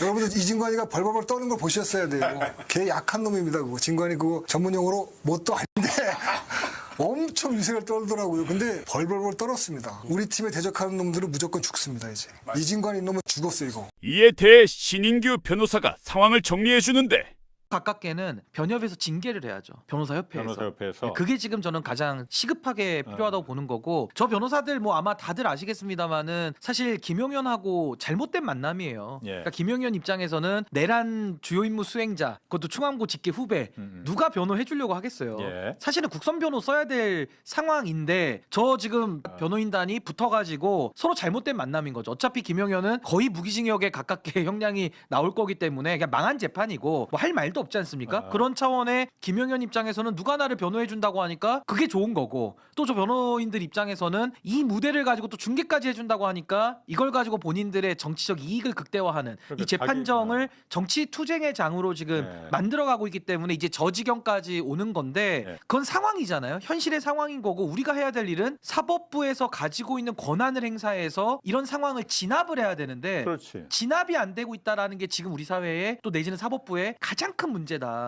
여러분들 이진관이가 벌벌벌 떠는 걸 보셨어야 돼요. 걔 약한 놈입니다. 그거 진관이 그거 전문 용어로 뭣도 아닌데 엄청 위세를 떨더라고요. 근데 벌벌벌 떨었습니다. 우리 팀에 대적하는 놈들은 무조건 죽습니다. 이제 이진관이 놈은 죽었어 이거. 이에 대해 신인규 변호사가 상황을 정리해 주는데 가깝게는 변협에서 징계를 해야죠. 변호사 협회에서. 변호사 협회에서 네, 그게 지금 저는 가장 시급하게 필요하다고 보는 거고 저 변호사들 뭐 아마 다들 아시겠습니다만은 사실 김용현하고 잘못된 만남이에요. 예. 그러니까 김용현 입장에서는 내란 주요 임무 수행자 그것도 충암고 직계 후배 음, 음. 누가 변호해 주려고 하겠어요. 예. 사실은 국선 변호 써야 될 상황인데 저 지금 아. 변호인단이 붙어가지고 서로 잘못된 만남인 거죠. 어차피 김용현은 거의 무기징역에 가깝게 형량이 나올 거기 때문에 그냥 망한 재판이고 뭐 할 말도 없지 않습니까? 아. 그런 차원의 김용현 입장에서는 누가 나를 변호해 준다고 하니까 그게 좋은 거고 또 저 변호인들 입장에서는 이 무대를 가지고 또 중계까지 해준다고 하니까 이걸 가지고 본인들의 정치적 이익을 극대화하는 그러니까 이 재판정을 정치 투쟁의 장으로 지금 네. 만들어가고 있기 때문에 이제 저 지경까지 오는 건데 네. 그건 상황이잖아요. 현실의 상황인 거고 우리가 해야 될 일은 사법부에서 가지고 있는 권한을 행사해서 이런 상황을 진압을 해야 되는데 그렇지. 진압이 안 되고 있다라는 게 지금 우리 사회에 또 내지는 사법부의 가장 큰 문제다.